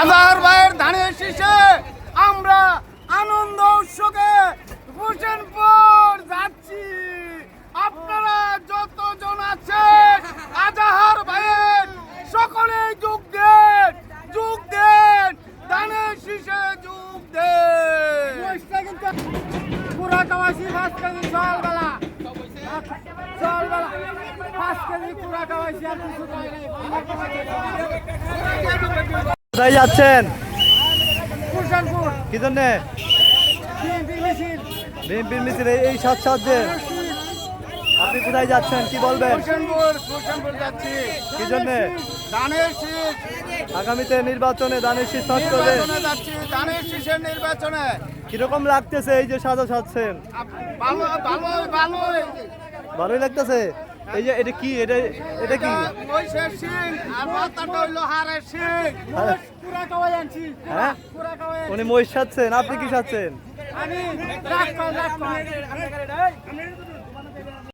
আজার ভাইয়ের ধানের শীষে আমরা আনন্দ উৎসবে হোসেনপুর যাচ্ছি। আপনারা যতজন আছেন আজাহার ভাইয়ের সকলে যোগ দেন যোগ দেন, ধানের শীষে যোগ দেন। পুরা কাওয়াইছি পাঁচ কেজি সকালবেলা সকালবেলা পাঁচ কেজি পুরা কাওয়াইছি আর কিছু কোথায় যাচ্ছেন? কি জন্যে? বিএনপির মিছিল। এই- সাত সাথে আপনি কোথায় যাচ্ছেন? কি বলবেন? কি জন্যে? আগামীতে নির্বাচনে দানের শীষ পাস করবে নির্বাচনে যাচ্ছি শীষের নির্বাচনে। কীরকম লাগতেছে এই যে সাজা সাজছেন? ভালোই লাগতেছে? এই যে এটা কি? এটা এটা কি? মহিষের সিং আর মাথাটা হইল সিং হ্যাঁ, পুরা কাওয়াই আনছি। হ্যাঁ? পুরা কাওয়াই উনি মহিষ সাজছেন আপনি কি সাজছেন? আমি রাখ রাখ